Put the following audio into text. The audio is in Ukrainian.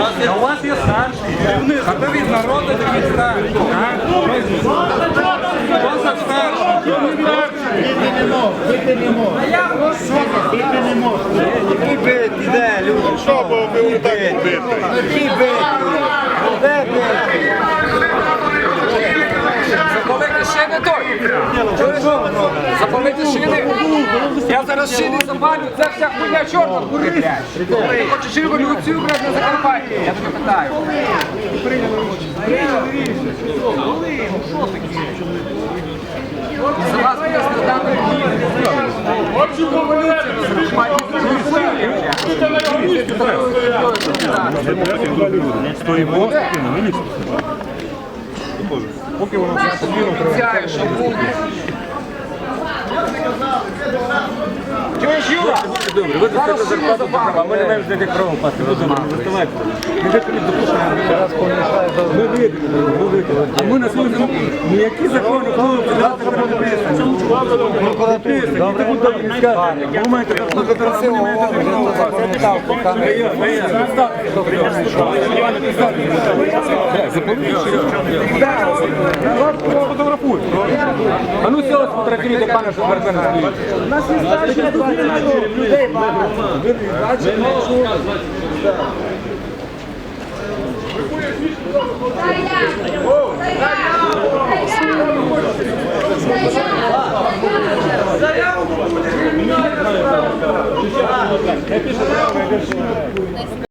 А у вас є старший. А ви від народу такий старший. а? Хто за старший? Не не не можна. Які бити, де, люди? Що бо ви так бити? Які бити? Де бити? Запалити шини той. Запалити шини. Я зараз шини запалю, це вся хуйня чорна курить, блядь. Ти хочеш революцію, блядь, на Закарпатті? Я тебе питаю. За вас буде страдати Хочу Стоїмо. Обіцяю, що буде. Чуєш, Добре, ви достатньо зарплату а ми не маємо жити кровом пасти. Ви добре, виставайте. Ми вже тобі допускаємо. Ми вийдемо, ми вийдемо. А ми на свою землю. Ніякі закони, коли ви дати не прописані. Прописані. Добре, ви добре не скажете. Ви маєте зараз ви не маєте права. Ви є, ви є. Фотографуй. А ну сьогодні сфотографуйте пана, що Вербена стоїть. Заяву!